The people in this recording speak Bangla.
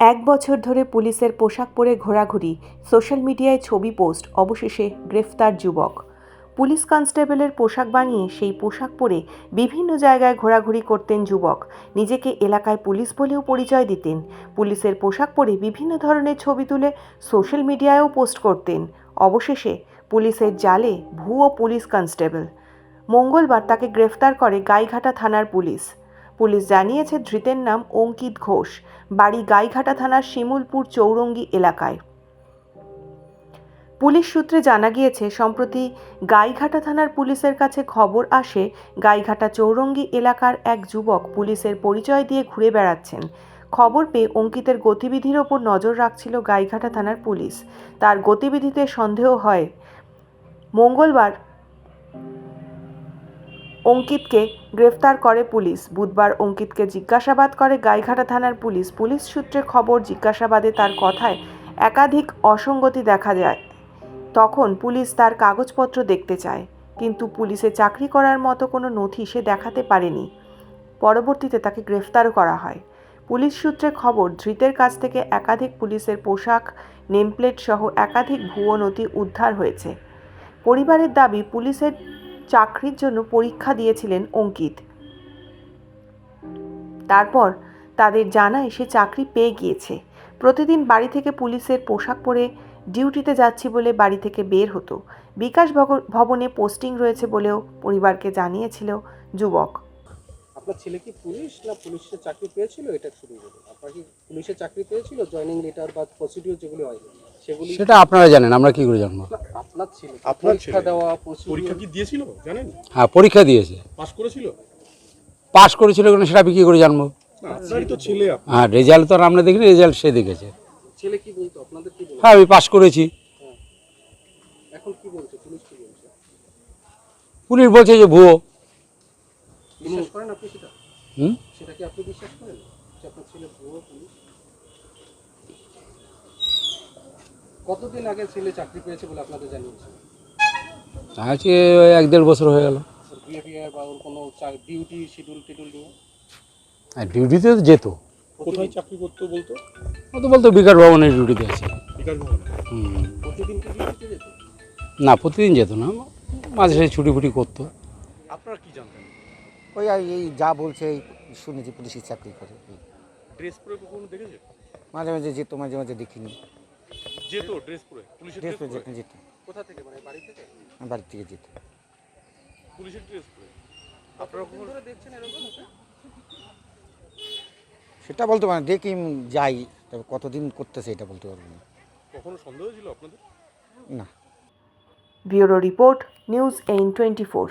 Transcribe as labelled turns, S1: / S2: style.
S1: এক বছর ধরে পুলিশের পোশাক পরে ঘোরাঘুরি, সোশ্যাল মিডিয়ায় ছবি পোস্ট, অবশেষে গ্রেফতার যুবক। পুলিশ কনস্টেবলের পোশাক বানিয়ে সেই পোশাক পরে বিভিন্ন জায়গায় ঘোরাঘুরি করতেন যুবক। নিজেকে এলাকায় পুলিশ বলেও পরিচয় দিতেন। পুলিশের পোশাক পরে বিভিন্ন ধরনের ছবি তুলে সোশ্যাল মিডিয়ায়ও পোস্ট করতেন। অবশেষে পুলিশের জালে ভুয়ো পুলিশ কনস্টেবল। মঙ্গলবার তাকে গ্রেফতার করে গাইঘাটা থানার পুলিশ। পুলিশ জানিয়েছে ধৃতের নাম অঙ্কিত ঘোষ, বাড়ি গাইঘাটা থানার শিমুলপুর চৌরঙ্গি এলাকায়। পুলিশ সূত্রে জানা গিয়েছে, সম্প্রতি গাইঘাটা থানার পুলিশের কাছে খবর আসে, গাইঘাটা চৌরঙ্গি এলাকার এক যুবক পুলিশের পরিচয় দিয়ে ঘুরে বেড়াচ্ছেন। খবর পেয়ে অঙ্কিতের গতিবিধির ওপর নজর রাখছিল গাইঘাটা থানার পুলিশ। তার গতিবিধিতে সন্দেহ হয়। মঙ্গলবার অঙ্কিতকে গ্রেফতার করে পুলিশ। বুধবার অঙ্কিতকে জিজ্ঞাসাবাদ করে গাইঘাটা থানার পুলিশ। পুলিশ সূত্রে খবর, জিজ্ঞাসাবাদে তার কথায় একাধিক অসঙ্গতি দেখা যায়। তখন পুলিশ তার কাগজপত্র দেখতে চায়, কিন্তু পুলিশে চাকরি করার মতো কোনো নথি সে দেখাতে পারেনি। পরবর্তীতে তাকে গ্রেফতারও করা হয়। পুলিশ সূত্রে খবর, ধৃতের কাছ থেকে একাধিক পুলিশের পোশাক নেমপ্লেট সহ একাধিক ভুয়ো নথি উদ্ধার হয়েছে। পরিবারের দাবি, পুলিশের চাকরির জন্য পরীক্ষা দিয়েছিলেন অঙ্কিত। তারপর তাদের জানায় সে চাকরি পেয়ে গিয়েছে। প্রতিদিন বাড়ি থেকে পুলিশের পোশাক পরে ডিউটিতে যাচ্ছি বলে বাড়ি থেকে বের হতো। বিকাশ ভবনে পোস্টিং রয়েছে বলেও পরিবারকে জানিয়েছিল যুবক।
S2: আপনার ছেলে কি পুলিশ না পুলিশের চাকরি পেয়েছিল? এটা শুরু আপনার কি পুলিশের চাকরি পেয়েছিল? জয়নিং লেটার বা প্রসিডিউর যেগুলি হয়। সেগুলি
S3: সেটা আপনারা জানেন আমরা কি করে জানব?
S2: আপনার ছেলে।
S4: আপনার
S2: পরীক্ষা দেওয়া
S4: পরীক্ষা কি দিয়েছিল জানেন?
S3: হ্যাঁ পরীক্ষা দিয়েছে।
S4: পাস করেছিল?
S3: পাস করেছিল কিনা সেটা আমি কি করে জানব?
S4: না আপনারই তো ছেলে আপনি।
S3: হ্যাঁ রেজাল্ট তো আর আমরা দেখিনি রেজাল্ট সে দেখেছে।
S2: ছেলে কি বলতো? আপনাদের কি
S3: হ্যাঁ আমি পাস করেছি।
S2: এখন কি বলছে? পুলিশ কি বলছে?
S3: পুলিশ বলছে যে ভুয়ো।
S2: বিশ্বাস করেন আপনি সেটা?
S3: হুম?
S2: সেটা কি আপনি বিশ্বাস করেন? যে আপনার ছেলে ভুয়ো পুলিশ? কতদিন আগে ছেলে চাকরি পেয়েছে বলে আপনাদের জানিয়েছে
S3: আজকে ওই এক দেড় বছর হয়ে গেল।
S2: বিহেভিয়ার বা ওর কোনো ডিউটি শিডিউল টিডিউল নিয়ে?
S3: আর ডিউটিতে তো যেত।
S4: কোথায় চাকরি করতো বলতো?
S3: ও তো বলতো বিকাশ ভবনের ডিউটিতে আছে।
S4: বিকাশ ভবনে?
S3: হুম।
S2: প্রতিদিন কি ডিউটিতে যেত?
S3: না প্রতিদিন যেত না। মাঝে সাঝে ছুটি ফুটি করতো।
S4: আপনারা কি জানতেন?
S5: ওই এই যা বলছে এই শুনেছি পুলিশের চাকরি করে।
S4: ড্রেস পরে কখনো দেখেছে
S5: মাঝে মাঝে যেত মাঝে মাঝে দেখিনি।
S4: যেত ড্রেস পরে পুলিশের
S5: ড্রেস পরে
S4: পরে
S5: যেত যেত।
S2: কোথা থেকে? মানে বাড়ি থেকে?
S5: বাড়ি থেকে যেত।
S4: পুলিশের ড্রেস পরে আপনারা কখনো
S2: দেখছেন এরকম
S5: সেটা বলতে পারি না, দেখি যাই তবে কতদিন করতেছে এটা বলতে পারব না।
S4: কখনো সন্দেহ ছিল আপনাদের?
S5: না।
S1: ব্যুরো রিপোর্ট নিউজ এইন টোয়েন্টি ফোর।